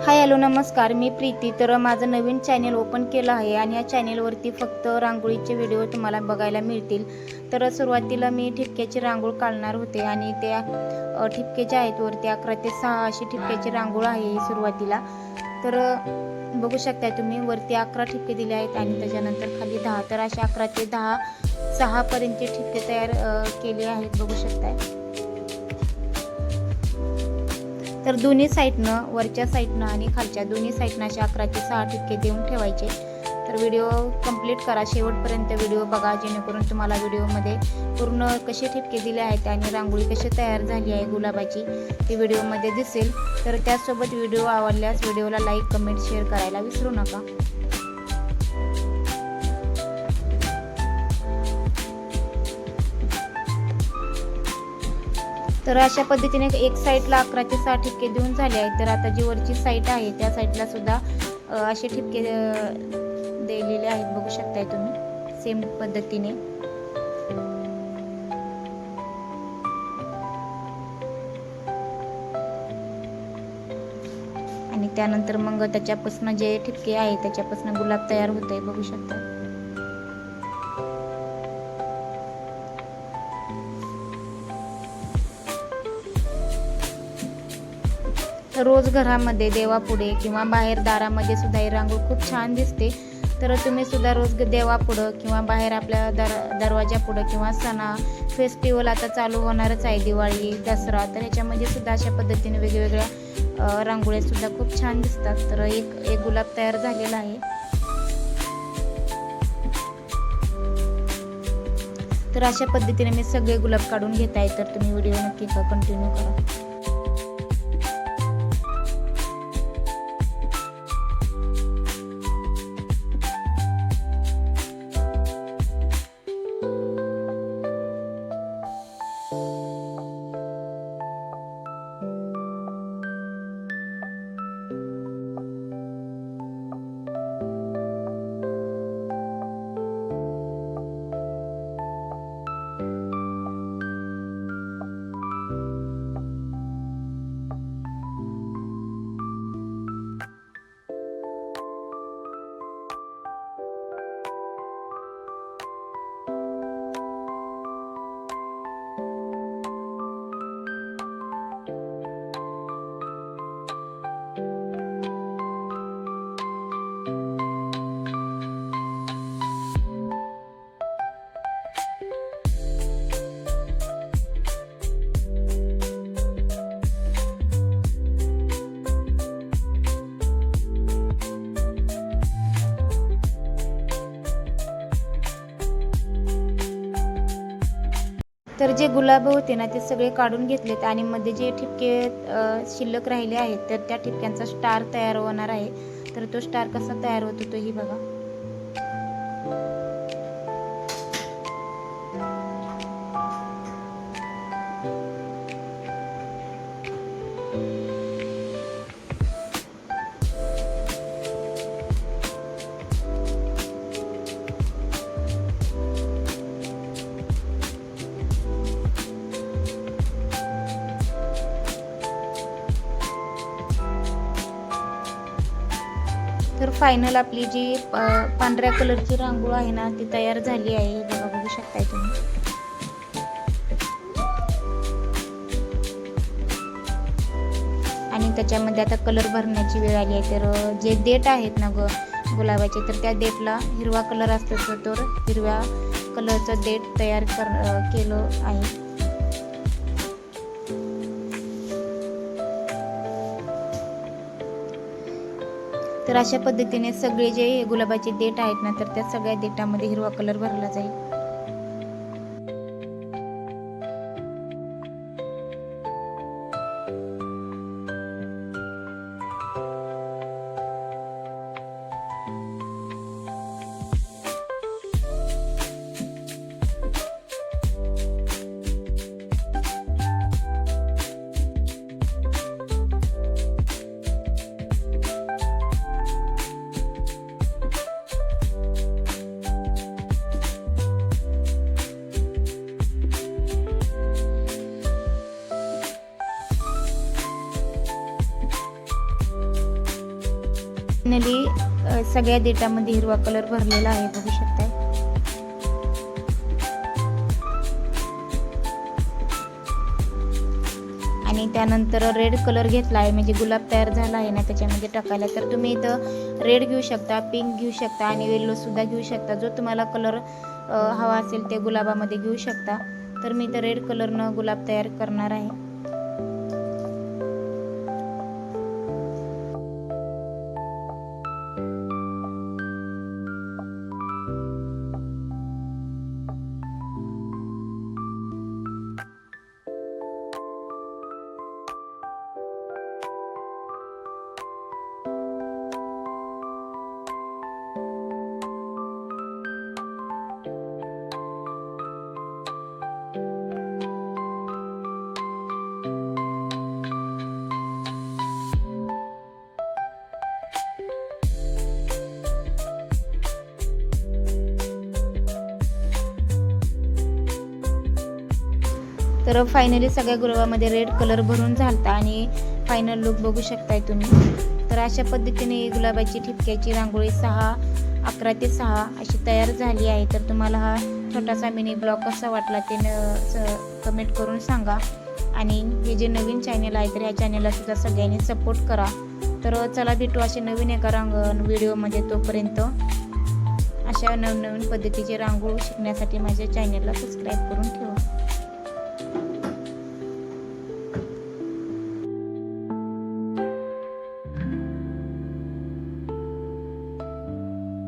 Hi hello नमस्कार. मी प्रीती. तर माझं नवीन चॅनेल ओपन केलं आहे आणि या चॅनेलवरती फक्त रांगोळीचे व्हिडिओ तुम्हाला बघायला मिळतील. तर सुरुवातीला मी ठिपक्याची रांगोळ काढणार होते आणि त्या अ, आहेत वरती अकरा ते सहा अशी ठिपक्याची रांगोळ आहे सुरुवातीला. तर बघू शकता तुम्ही वरती अकरा ठिपके दिले आहेत आणि त्याच्यानंतर खाली दहा. तर असे अकरा ते दहा सहापर्यंतचे ठिपके तयार केले आहेत. बघू शकताय. तर दोन्ही साईडनं वरच्या साईडनं आणि खालच्या दोन्ही साईडनं असे अकराचे सहा ठिपके देऊन ठेवायचे. तर व्हिडिओ कंप्लीट करा. शेवटपर्यंत व्हिडिओ बघा जेणेकरून तुम्हाला व्हिडिओमध्ये पूर्ण कसे ठिपके दिले आहेत आणि रांगोळी कशी तयार झाली आहे गुलाबाची ती व्हिडिओमध्ये दिसेल. तर त्यासोबत व्हिडिओ आवडल्यास व्हिडिओला लाईक कमेंट शेअर करायला विसरू नका. तर अशा पद्धतीने एक साईडला अकरा ते सहा ठिपके देऊन झाले आहेत. तर आता जी वरची साईट आहे त्या साईडला सुद्धा असे ठिपके दिलेले आहेत. बघू शकताय तुम्ही. सेम पद्धतीने. आणि त्यानंतर मग त्याच्यापासून जे ठिपके आहे त्याच्यापासून गुलाब तयार होत आहे बघू शकता रोज घरामध्ये देवापुढे किंवा बाहेर दारामध्ये सुद्धा ही रांगोळ खूप छान दिसते. तर तुम्ही सुद्धा रोज देवापुढं किंवा बाहेर आपल्या दर दरवाजापुढं किंवा सणा फेस्टिवल आता चालू होणारच आहे दिवाळी दसरा तर ह्याच्यामध्ये सुद्धा अशा पद्धतीने वेगवेगळ्या रांगोळ्या सुद्धा खूप छान दिसतात. तर एक एक गुलाब तयार झालेला आहे. तर अशा पद्धतीने मी सगळे गुलाब काढून घेत आहे. तर तुम्ही व्हिडिओ नक्की कंटिन्यू करा. तर जे गुलाब होते ना ते सगळे काढून घेतलेत आणि मध्ये जे ठिपके शिल्लक राहिले आहेत तर त्या ठिपक्यांचा स्टार तयार होणार आहे. तर तो स्टार कसा तयार होतो तोही बघा. फायनल आपली जी पांढऱ्या कलरची रांगोळ आहे ना ती तयार झाली आहे. बघा बघू शकताय तुम्ही. आणि त्याच्यामध्ये आता कलर भरण्याची वेळ आली आहे. तर जे देठ आहेत ना ग गुलाबाचे तर त्या देठला हिरवा कलर असतो तर तो हिरव्या कलरचं देठ तयार कर केलं आहे. तर अशा पद्धतीने सगळे जे गुलाबाचे देठ आहेत ना तर त्या सगळ्या देठामध्ये हिरवा कलर भरला जाईल. फायनली सगळ्या डेटामध्ये हिरवा कलर भरलेला आहे बघू शकताय आणि त्यानंतर रेड कलर घेतला आहे म्हणजे गुलाब तयार झाला आहे ना त्याच्यामध्ये टाकायला. तर तुम्ही इथं रेड घेऊ शकता पिंक घेऊ शकता आणि येल्लो सुद्धा घेऊ शकता. जो तुम्हाला कलर हवा असेल ते गुलाबामध्ये घेऊ शकता. तर मी इथं रेड कलरनं गुलाब तयार करणार आहे. तर फायनली सगळ्या गुरवामध्ये रेड कलर भरून झालता आणि फायनल लुक बघू शकताय तुम्ही. तर अशा पद्धतीने गुलाबाची ठिपक्याची रांगोळी सहा अकरा ते सहा अशी तयार झाली आहे. तर तुम्हाला हा छोटासा मिनी ब्लॉग कसा वाटला ते न कमेंट करून सांगा. आणि हे जे नवीन चॅनल आहे तर ह्या चॅनलला सुद्धा सगळ्यांनी सपोर्ट करा. तर चला भेटू असे नवीन एका रांग व्हिडिओमध्ये तोपर्यंत. अशा नवनवीन पद्धतीचे रांगोळी शिकण्यासाठी माझ्या चॅनलला सबस्क्राईब करून ठेवा.